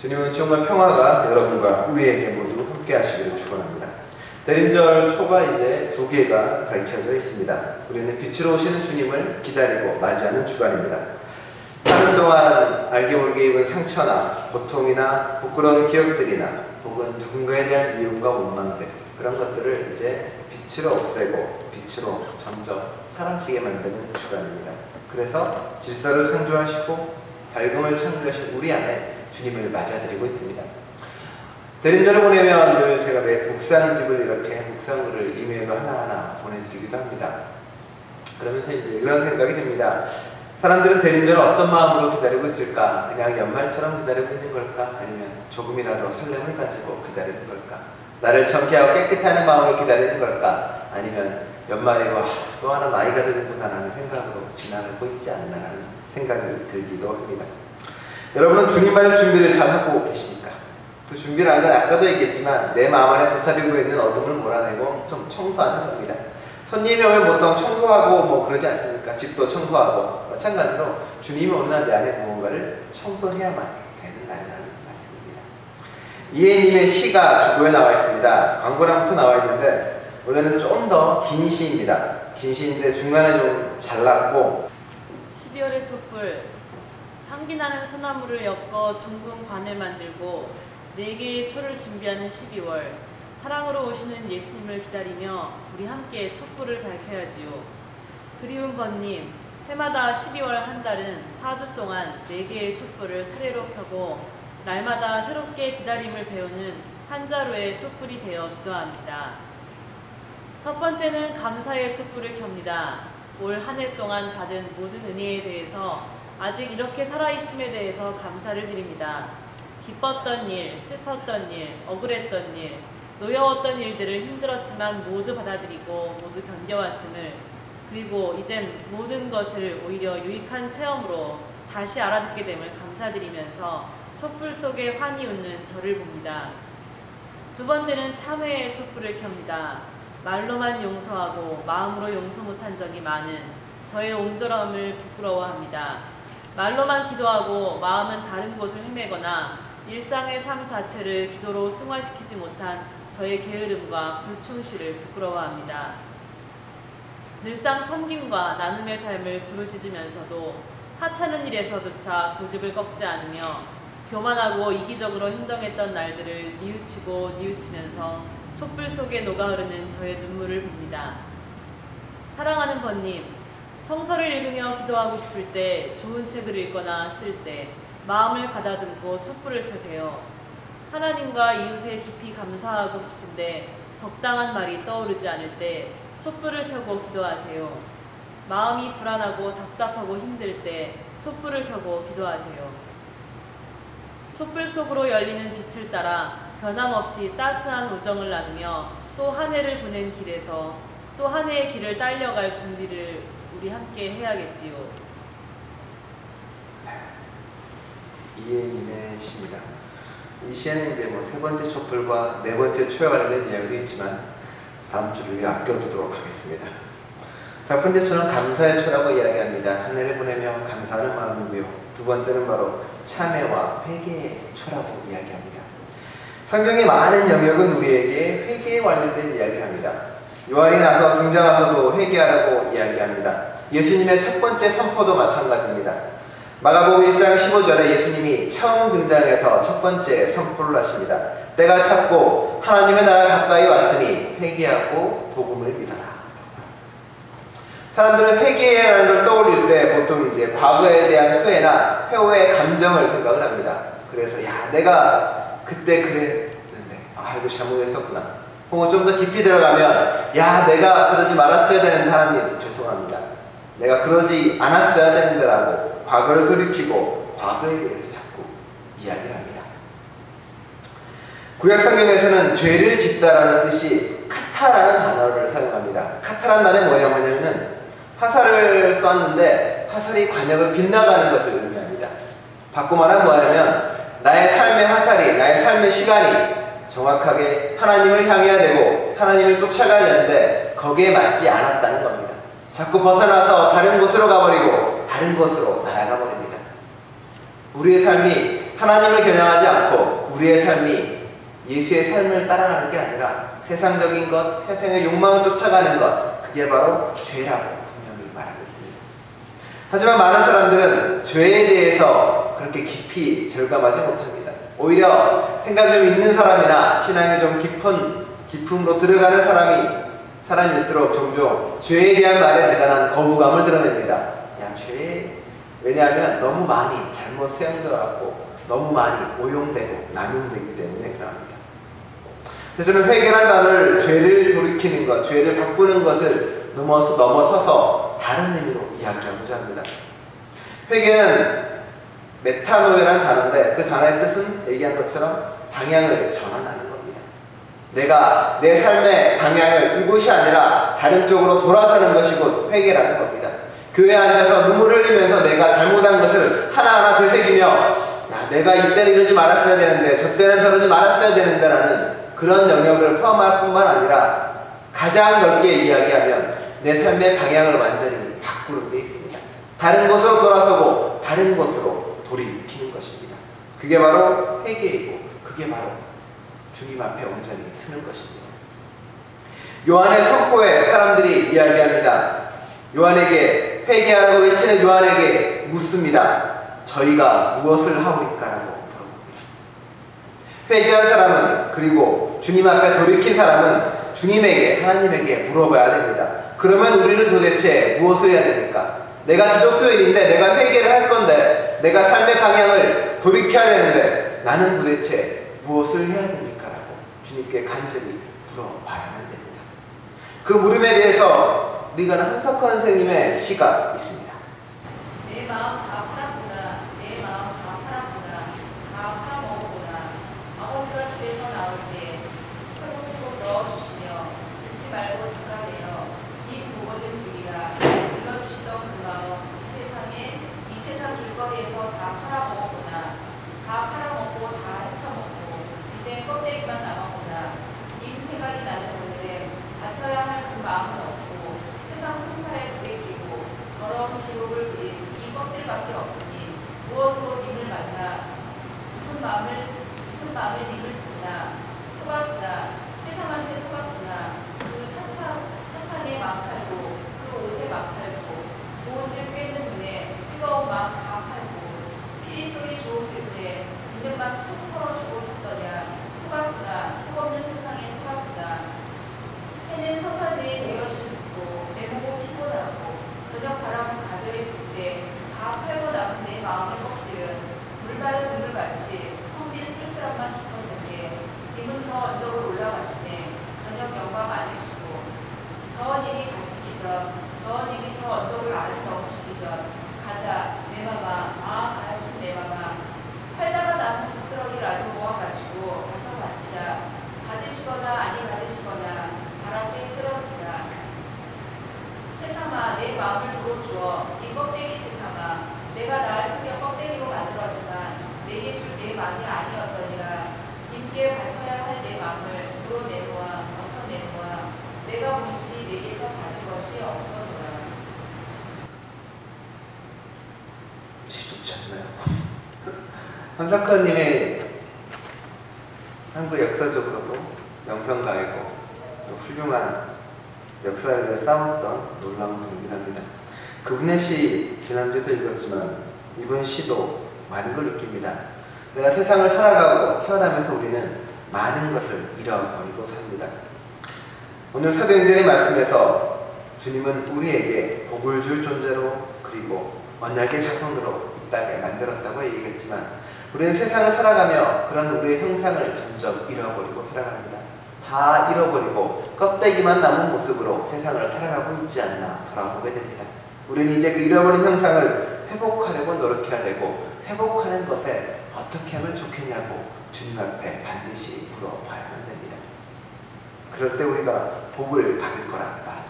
주님은 정말 평화가 여러분과 우리에게 모두 함께 하시기를 축원합니다. 대림절 초가 이제 두 개가 밝혀져 있습니다. 우리는 빛으로 오시는 주님을 기다리고 맞이하는 주간입니다. 사는 동안 알게 모르게 입은 상처나 고통이나 부끄러운 기억들이나 혹은 누군가에 대한 미움과 원망들 그런 것들을 이제 빛으로 없애고 빛으로 점점 사라지게 만드는 주간입니다. 그래서 질서를 창조하시고 밝음을 창조하신 우리 안에 주님을 맞아들이고 있습니다. 대림절을 보내면 늘 제가 매 묵상집을 이렇게 묵상물을 이메일로 하나하나 보내드리기도 합니다. 그러면서 이제 이런 생각이 듭니다. 사람들은 대림절을 어떤 마음으로 기다리고 있을까? 그냥 연말처럼 기다리고 있는 걸까? 아니면 조금이라도 설렘을 가지고 기다리는 걸까? 나를 청케하고 깨끗하는 마음으로 기다리는 걸까? 아니면 연말에 와, 또 하나 나이가 드는구나 라는 생각으로 지나가고 있지 않나라는 생각이 들기도 합니다. 여러분은 주님만의 준비를 잘 하고 계십니까? 그 준비라는 건 아까도 얘기했지만 내 마음 안에 도사리고 있는 어둠을 몰아내고 좀 청소하는 겁니다. 손님이 오면 보통 청소하고 뭐 그러지 않습니까? 집도 청소하고 마찬가지로 주님이 오는 날 내 안에 무언가를 청소해야만 되는 날이라는 말씀입니다. 이해님의 시가 주보에 나와 있습니다. 광고랑부터 나와 있는데 원래는 좀 더 긴 시입니다. 긴 시인데 중간에 좀 잘랐고 12월의 촛불 향기나는 소나무를 엮어 둥근 관을 만들고 네 개의 초를 준비하는 12월 사랑으로 오시는 예수님을 기다리며 우리 함께 촛불을 밝혀야지요. 그리운 번님 해마다 12월 한 달은 4주 동안 네 개의 촛불을 차례로 켜고 날마다 새롭게 기다림을 배우는 한 자루의 촛불이 되어 기도합니다. 첫 번째는 감사의 촛불을 켭니다. 올 한 해 동안 받은 모든 은혜에 대해서 아직 이렇게 살아있음에 대해서 감사를 드립니다. 기뻤던 일, 슬펐던 일, 억울했던 일, 노여웠던 일들을 힘들었지만 모두 받아들이고 모두 견뎌왔음을 그리고 이젠 모든 것을 오히려 유익한 체험으로 다시 알아듣게 됨을 감사드리면서 촛불 속에 환히 웃는 저를 봅니다. 두 번째는 참회의 촛불을 켭니다. 말로만 용서하고 마음으로 용서 못한 적이 많은 저의 옹졸함을 부끄러워합니다. 말로만 기도하고 마음은 다른 곳을 헤매거나 일상의 삶 자체를 기도로 승화시키지 못한 저의 게으름과 불충실을 부끄러워합니다. 늘상 섬김과 나눔의 삶을 부르짖으면서도 하찮은 일에서조차 고집을 꺾지 않으며 교만하고 이기적으로 행동했던 날들을 뉘우치고 뉘우치면서 촛불 속에 녹아흐르는 저의 눈물을 봅니다. 사랑하는 번님, 성서를 읽으며 기도하고 싶을 때, 좋은 책을 읽거나 쓸 때, 마음을 가다듬고 촛불을 켜세요. 하나님과 이웃에 깊이 감사하고 싶은데, 적당한 말이 떠오르지 않을 때, 촛불을 켜고 기도하세요. 마음이 불안하고 답답하고 힘들 때, 촛불을 켜고 기도하세요. 촛불 속으로 열리는 빛을 따라 변함없이 따스한 우정을 나누며 또 한 해를 보낸 길에서 또 한 해의 길을 딸려갈 준비를 우리 함께 해야겠지요. 이해님의 시입니다. 이 시에는 이제 뭐 세 번째 촛불과 네 번째 초에 관련된 이야기도 있지만 다음 주를 위해 아껴두도록 하겠습니다. 첫 번째 초는 감사의 초라고 이야기합니다. 한 해를 보내며 감사하는 마음이고요. 두 번째는 바로 참회와 회개의 초라고 이야기합니다. 성경의 많은 영역은 우리에게 회개에 관련된 이야기를 합니다. 요한이 나서 등장하서도 회개하라고 이야기합니다. 예수님의 첫 번째 선포도 마찬가지입니다. 마가복음 1장 15절에 예수님이 처음 등장해서 첫 번째 선포를 하십니다. 때가 찼고 하나님의 나라 가까이 왔으니 회개하고 복음을 믿어라. 사람들은 회개라는 걸 떠올릴 때 보통 이제 과거에 대한 후회나 회오의 감정을 생각을 합니다. 그래서 야 내가 그때 그랬는데 아 이거 잘못했었구나. 혹은 좀더 깊이 들어가면 야 내가 그러지 말았어야 되는데 하나님 죄송합니다. 내가 그러지 않았어야 되는데라고 과거를 돌이키고 과거에 대해서 자꾸 이야기를 합니다. 구약 성경에서는 죄를 짓다라는 뜻이 카타라는 단어를 사용합니다. 카타라는 단어는 뭐냐면은 화살을 쐈는데 화살이 관역을 빗나가는 것을 의미합니다. 바꿔 말하면 뭐냐면 나의 삶의 화살이 나의 삶의 시간이 정확하게 하나님을 향해야 되고 하나님을 쫓아가야 되는데 거기에 맞지 않았다는 겁니다. 자꾸 벗어나서 다른 곳으로 가버리고 다른 곳으로 날아가 버립니다. 우리의 삶이 하나님을 겨냥하지 않고 우리의 삶이 예수의 삶을 따라가는 게 아니라 세상적인 것, 세상의 욕망을 쫓아가는 것, 그게 바로 죄라고 분명히 말하고 있습니다. 하지만 많은 사람들은 죄에 대해서 그렇게 깊이 절감하지 못합니다. 오히려 생각 좀 있는 사람이나 신앙이 좀 깊은 깊음으로 들어가는 사람이 사람일수록 종종 죄에 대한 말에 대단한 거부감을 드러냅니다. 야, 죄 왜냐하면 너무 많이 잘못 수용되어갖고 너무 많이 오용되고 남용되기 때문에 그럽니다. 그래서 저는 회개란 단어를 죄를 돌이키는 것, 죄를 바꾸는 것을 넘어서, 넘어서서 다른 의미로 이야기하고자 합니다. 회개는 메타노이라는 단어인데 그 단어의 뜻은 얘기한 것처럼 방향을 전환하는 겁니다. 내가 내 삶의 방향을 이곳이 아니라 다른 쪽으로 돌아서는 것이 곧 회개라는 겁니다. 교회 앉아서 눈물을 흘리면서 내가 잘못한 것을 하나하나 되새기며 야, 내가 이때는 이러지 말았어야 되는데 저 때는 저러지 말았어야 되는데 라는 그런 영역을 포함할 뿐만 아니라 가장 넓게 이야기하면 내 삶의 방향을 완전히 바꾸는 데 있습니다. 다른 곳으로 돌아서고 다른 곳으로 돌이키는 것입니다. 그게 바로 회개이고 그게 바로 주님 앞에 온전히 서는 것입니다. 요한의 선포에 사람들이 이야기합니다. 요한에게 회개하라고 외치는 요한에게 묻습니다. 저희가 무엇을 하오리까라고 물어봅니다. 회개한 사람은 그리고 주님 앞에 돌이킨 사람은 주님에게 하나님에게 물어봐야 됩니다. 그러면 우리는 도대체 무엇을 해야 됩니까? 내가 기독교인인데 내가 회개를 할 건데 내가 삶의 방향을 돌이켜야 되는데 나는 도대체 무엇을 해야 됩니까? 라고 주님께 간절히 물어봐야만 됩니다. 그 물음에 대해서 우리가 한석헌 선생님의 시가 있습니다. 내 마음 다 팔았구나. 내 마음 다 팔았구나. 다 팔아먹었구나. 아버지가 집에서 나올 때 차곡차곡 넣어주시며 잊지 말고 돌아내어 이 보거든 주리라. 불러주시던 그 마음 이 세상에 이 세상 길거리에서 다 팔아먹었구나. 다 팔아먹고 다 헤쳐먹고 이제 껍데기만 남았구나. 이 생각이 나는 오늘에 바쳐야 할 그 마음은 없고 세상 풍파에 부대끼고 더러운 기록을 그린 이 껍질밖에 없으니 무엇으로 님을 만나 무슨 마음을 무슨 마음에 님을 짓나 속았구나 세상한테 속았구나 그 사탄 사탄의 막 팔고 그 옷에 막 팔고 좋은 듯 꿰는 눈에 뜨거운 막 다 팔고 피리 소리 좋은 듯에 있는 막툭 털어주고 샀더냐 속았구나 속없는 세상에 속았구나 해는 서산에 되어 싣고 내보고 피곤하고 저녁 바람은 가늘에 불때다 팔고 남은 내 마음의 껍질은 물마른 눈을 같이 텅빈 쓸쓸함만 깊었는데 님은 저 언덕으로 올라가시네 저녁 영광 않으시고 저 님이 가시기 전, 저 님이 저 언덕을 아래 넘으시기 전 가자 내 맘아 아 가야신 내 맘아 팔다가 남은 부스러기를 아주 모아가지고 가서 마시자 받으시거나 아니 받으시거나 바람에 쓰러지자 세상아 내 마음을 도로 주어 이 껍데기 세상아 내가 날 속여 껍데기로 만들었지만 내게 줄 내 마음이 아니었더니라 님께 바쳐야 할 내 마음을 도로 내놓아 벗어 내놓아 내가 본시 내게서 받은 것이 없어도라 시 좋지 않나요? 한석헌님의 한국 역사적으로도 명성가이고 또 훌륭한 역사를 쌓았던 놀라운 분이긴 합니다. 그분의 시 지난주에도 읽었지만 이번 시도 많은 걸 느낍니다. 내가 세상을 살아가고 태어나면서 우리는 많은 것을 잃어버리고 삽니다. 오늘 사도행전의 말씀에서 주님은 우리에게 복을 줄 존재로 그리고 언약의 자손으로 이 땅에 만들었다고 얘기했지만 우리는 세상을 살아가며 그런 우리의 형상을 점점 잃어버리고 살아갑니다. 다 잃어버리고 껍데기만 남은 모습으로 세상을 살아가고 있지 않나 돌아보게 됩니다. 우리는 이제 그 잃어버린 형상을 회복하려고 노력해야 되고 회복하는 것에 어떻게 하면 좋겠냐고 주님 앞에 반드시 물어봐야만 됩니다. 그럴 때 우리가 복을 받을 거라 말합니다.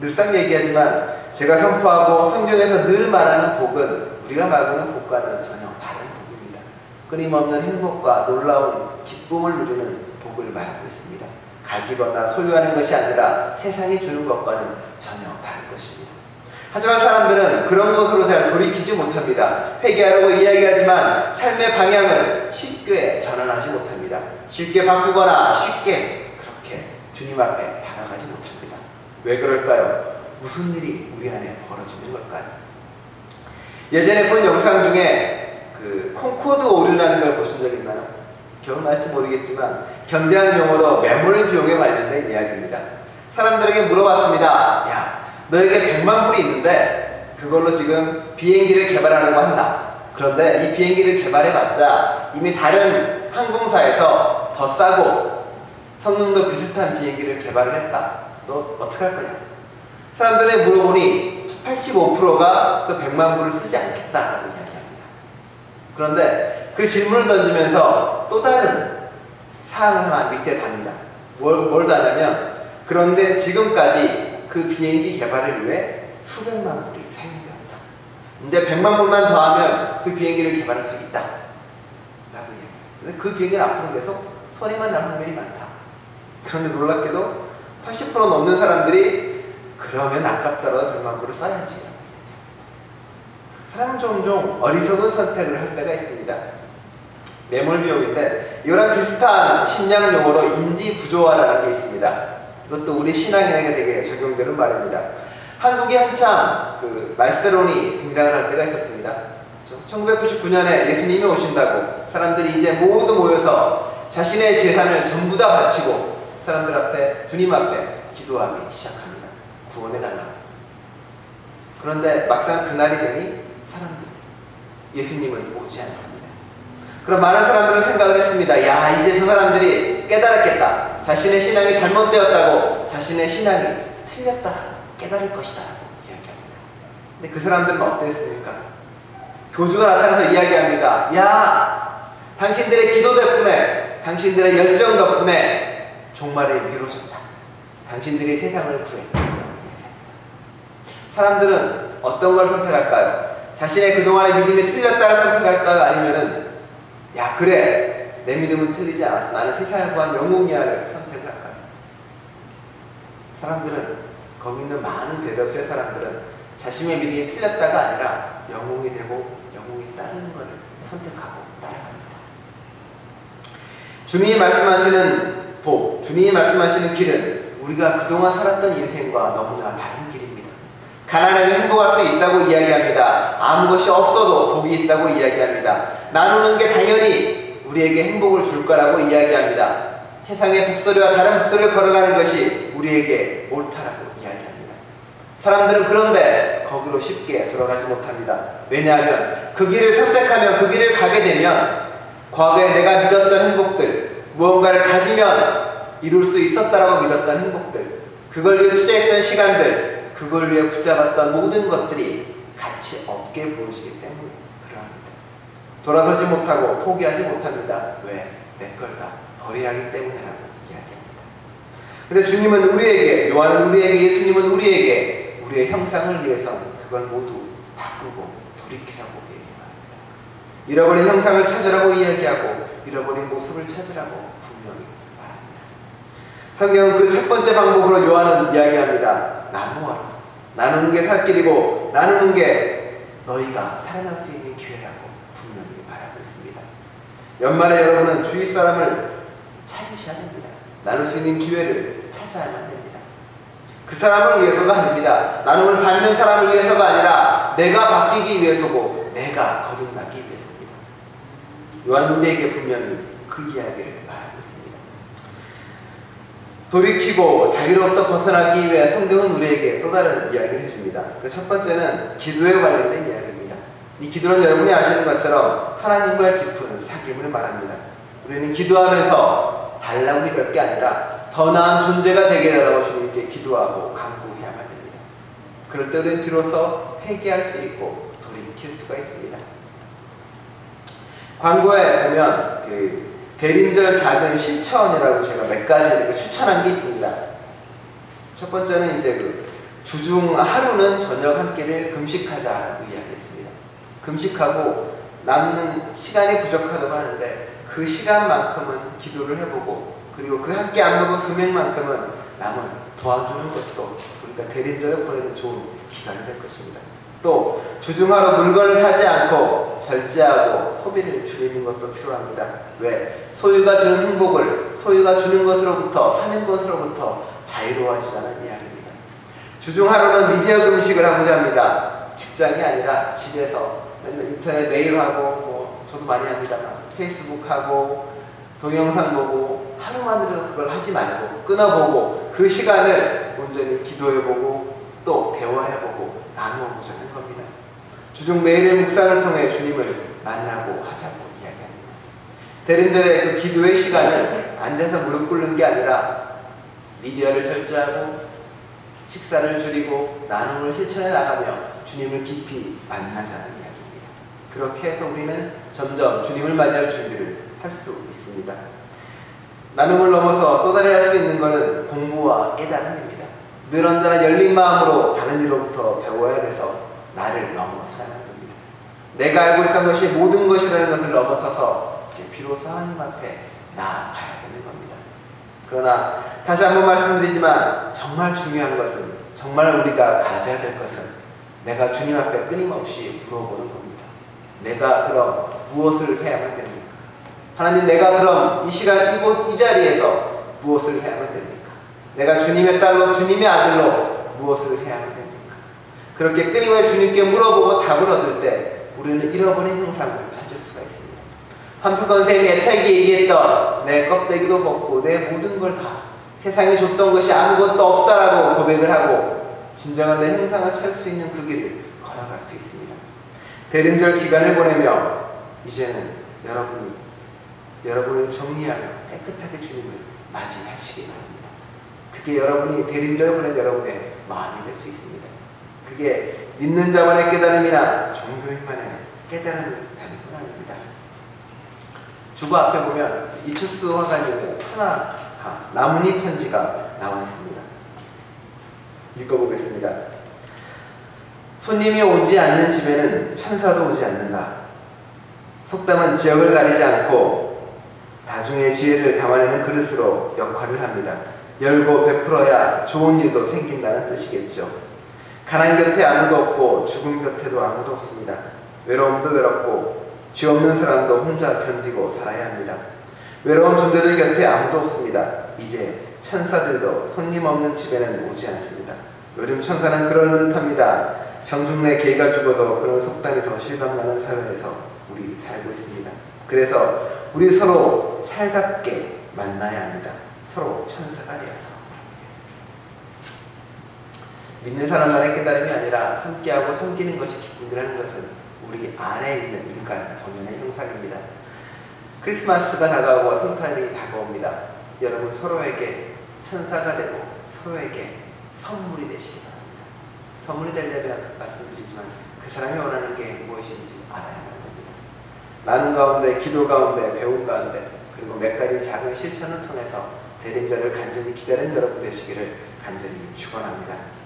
늘상 얘기하지만 제가 선포하고 성경에서 늘 말하는 복은 우리가 말하는 복과는 전혀 다른 복입니다. 끊임없는 행복과 놀라운 기쁨을 누리는 복을 말하고 있습니다. 가지거나 소유하는 것이 아니라 세상이 주는 것과는 전혀 다른 것입니다. 하지만 사람들은 그런 것으로 잘 돌이키지 못합니다. 회개하려고 이야기하지만 삶의 방향을 쉽게 전환하지 못합니다. 쉽게 바꾸거나 쉽게 그렇게 주님 앞에 다가가지 못합니다. 왜 그럴까요? 무슨 일이 우리 안에 벌어지는 걸까요? 예전에 본 영상 중에 그 콩코드 오류라는 걸 보신 적 있나요? 기억날지 모르겠지만 경제학 용어로 매몰 비용에 관련된 이야기입니다. 사람들에게 물어봤습니다. 야, 너에게 100만 불이 있는데 그걸로 지금 비행기를 개발하려고 한다. 그런데 이 비행기를 개발해봤자 이미 다른 항공사에서 더 싸고 성능도 비슷한 비행기를 개발을 했다. 너 어떻게 할 거냐? 사람들에게 물어보니 85%가 그 100만 불을 쓰지 않겠다라고 이야기합니다. 그런데 그 질문을 던지면서 또 다른 사항을 하나 밑에 답니다. 뭘, 뭘 다냐면 그런데 지금까지 그 비행기 개발을 위해 수백만 불이 사용되었다. 근데 100만 불만 더하면 그 비행기를 개발할 수 있다. 라고. 근데 그 비행기는 앞으로 계속 소리만 날 확률이 많다. 그런데 놀랍게도 80% 넘는 사람들이 그러면 아깝더라도 100만 불을 써야지. 사람은 종종 어리석은 선택을 할 때가 있습니다. 매몰 비용인데 이거랑 비슷한 신약 용어로 인지 부조화라는 게 있습니다. 이것도 우리 신앙인에게 되게 적용되는 말입니다. 한국에 한참 그 말세론이 등장을 할 때가 있었습니다. 1999년에 예수님이 오신다고 사람들이 이제 모두 모여서 자신의 재산을 전부 다 바치고 사람들 앞에 주님 앞에 기도하기 시작합니다. 구원해 달라. 그런데 막상 그날이 되니 사람들 예수님은 오지 않습니다. 그럼 많은 사람들은 생각을 했습니다. 야 이제 저 사람들이 깨달았겠다. 자신의 신앙이 잘못되었다고 자신의 신앙이 틀렸다 깨달을 것이다 이야기합니다. 근데 그 사람들은 어땠습니까? 교주가 나타나서 이야기합니다. 야 당신들의 기도 덕분에 당신들의 열정 덕분에 종말이 미뤄졌다. 당신들이 세상을 구했다. 사람들은 어떤 걸 선택할까요? 자신의 그동안의 믿음이 틀렸다를 선택할까요? 아니면은 야 그래 내 믿음은 틀리지 않았어 나는 세상에 구한 영웅이야를 선택을 할까요? 사람들은 거기 있는 많은 대다수의 사람들은 자신의 믿음이 틀렸다가 아니라 영웅이 되고 영웅이 따르는 것을 선택하고 따라갑니다. 주님이 말씀하시는 복, 주님이 말씀하시는 길은 우리가 그동안 살았던 인생과 너무나 다른. 가난하게 행복할 수 있다고 이야기합니다. 아무 것이 없어도 복이 있다고 이야기합니다. 나누는 게 당연히 우리에게 행복을 줄 거라고 이야기합니다. 세상의 북소리와 다른 북소리를 걸어가는 것이 우리에게 옳다라고 이야기합니다. 사람들은 그런데 거기로 쉽게 돌아가지 못합니다. 왜냐하면 그 길을 선택하면 그 길을 가게 되면 과거에 내가 믿었던 행복들, 무언가를 가지면 이룰 수 있었다라고 믿었던 행복들, 그걸 위해 투자했던 시간들, 그걸 위해 붙잡았던 모든 것들이 가치 없게 보이시기 때문에 그러합니다. 돌아서지 못하고 포기하지 못합니다. 왜? 내 걸 다 버려야 하기 때문이라고 이야기합니다. 근데 주님은 우리에게, 요한은 우리에게, 예수님은 우리에게 우리의 형상을 위해서 그걸 모두 바꾸고 돌이키라고 얘기합니다. 잃어버린 형상을 찾으라고 이야기하고 잃어버린 모습을 찾으라고 분명히 말합니다. 성경은 그 첫 번째 방법으로 요한은 이야기합니다. 나누어라. 나누는 게 살 길이고 나누는 게 너희가 살아날 수 있는 기회라고 분명히 말하고 있습니다. 연말에 여러분은 주위 사람을 찾으셔야 됩니다. 나눌 수 있는 기회를 찾아야만 됩니다. 그 사람을 위해서가 아닙니다. 나눔을 받는 사람을 위해서가 아니라 내가 바뀌기 위해서고 내가 거듭나기 위해서입니다. 요한 우리에게 분명히 그 이야기를 있습니다. 돌이키고 자유로부터 벗어나기 위해 성경은 우리에게 또 다른 이야기를 해줍니다. 그 첫 번째는 기도에 관련된 이야기입니다. 이 기도는 여러분이 아시는 것처럼 하나님과의 깊은 사귐을 말합니다. 우리는 기도하면서 달라고 기도할 게 아니라 더 나은 존재가 되게 해달라고 주님께 기도하고 간구해야만 됩니다. 그럴 때 우리는 비로소 회개할 수 있고 돌이킬 수가 있습니다. 광고에 보면 그 대림절 작은 실천이라고 제가 몇 가지 추천한 게 있습니다. 첫 번째는 이제 그 주중 하루는 저녁 한 끼를 금식하자고 이야기했습니다. 금식하고 남는 시간이 부족하다고 하는데 그 시간만큼은 기도를 해보고 그리고 그 함께 안 먹은 금액만큼은 남은 도와주는 것도 우리가 대림절에 보내는 좋은 기간이 될 것입니다. 또 주중하로 물건을 사지 않고 절제하고 소비를 줄이는 것도 필요합니다. 왜? 소유가 주는 행복을 소유가 주는 것으로부터 사는 것으로부터 자유로워지자는 이야기입니다. 주중하루는 미디어 금식을 하고자 합니다. 직장이 아니라 집에서 맨날 인터넷 메일하고 뭐 저도 많이 합니다만 페이스북하고 동영상 보고 하루만이라도 그걸 하지 말고 끊어보고 그 시간을 온전히 기도해보고 또 대화해보고 나누어보자는 겁니다. 주중 매일의 묵상을 통해 주님을 만나고 하자고 이야기합니다. 대림절의 그 기도의 시간은 앉아서 무릎 꿇는 게 아니라 미디어를 절제하고 식사를 줄이고 나눔을 실천해 나가며 주님을 깊이 만나자는 이야기입니다. 그렇게 해서 우리는 점점 주님을 맞이할 준비를 할 수 있습니다. 나눔을 넘어서 또 다른 할 수 있는 것은 공부와 깨달음입니다. 늘 언제나 열린 마음으로 다른 이로부터 배워야 돼서 나를 넘어서야 합니다. 내가 알고 있던 것이 모든 것이라는 것을 넘어서서 이제 비로소 하나님 앞에 나아가야 되는 겁니다. 그러나 다시 한번 말씀드리지만 정말 중요한 것은 정말 우리가 가져야 될 것은 내가 주님 앞에 끊임없이 물어보는 겁니다. 내가 그럼 무엇을 해야만 됩니까? 하나님 내가 그럼 이 시간 이곳 이 자리에서 무엇을 해야만 됩니까? 내가 주님의 딸로 주님의 아들로 무엇을 해야만 됩니까? 그렇게 끊임없이 주님께 물어보고 답을 얻을 때 우리는 잃어버린 형상을 찾을 수가 있습니다. 함석건 쌤이 애타게 얘기했던 내 껍데기도 벗고 내 모든 걸 다 세상에 줬던 것이 아무것도 없다라고 고백을 하고 진정한 내 형상을 찾을 수 있는 그 길을 걸어갈 수 있습니다. 대림절 기간을 보내며 이제는 여러분이 여러분을 정리하며 깨끗하게 주님을 맞이하시기 바랍니다. 그게 여러분이 대림절 보낸 여러분의 마음이 될 수 있습니다. 그게 믿는 자만의 깨달음이나 종교인만의 깨달음을 가는 건 아닙니다. 주보 앞에 보면 이철수 화가님의 하나 나뭇잎 편지가 나와 있습니다. 읽어보겠습니다. 손님이 오지 않는 집에는 천사도 오지 않는다. 속담은 지역을 가리지 않고 다중의 지혜를 담아내는 그릇으로 역할을 합니다. 열고 베풀어야 좋은 일도 생긴다는 뜻이겠죠. 가난 곁에 아무도 없고 죽음 곁에도 아무도 없습니다. 외로움도 외롭고 죄 없는 사람도 혼자 견디고 살아야 합니다. 외로운 존재들 곁에 아무도 없습니다. 이제 천사들도 손님 없는 집에는 오지 않습니다. 요즘 천사는 그런 듯합니다. 정중내 개가 죽어도 그런 속담이 더 실감나는 사회에서 우리 살고 있습니다. 그래서 우리 서로 살갑게 만나야 합니다. 서로 천사가 되어서. 믿는 사람만의 깨달음이 아니라 함께하고 섬기는 것이 기쁨이라는 것은 우리 안에 있는 인간 본연의 형상입니다. 크리스마스가 다가오고 성탄이 다가옵니다. 여러분 서로에게 천사가 되고 서로에게 선물이 되시기 바랍니다. 선물이 되려면 말씀드리지만 그 사람이 원하는 게 무엇인지 알아야 겁니다. 나눔 가운데, 기도 가운데, 배움 가운데 그리고 몇 가지 작은 실천을 통해서 대림절을 간절히 기다리는 여러분 되시기를 간절히 축원합니다.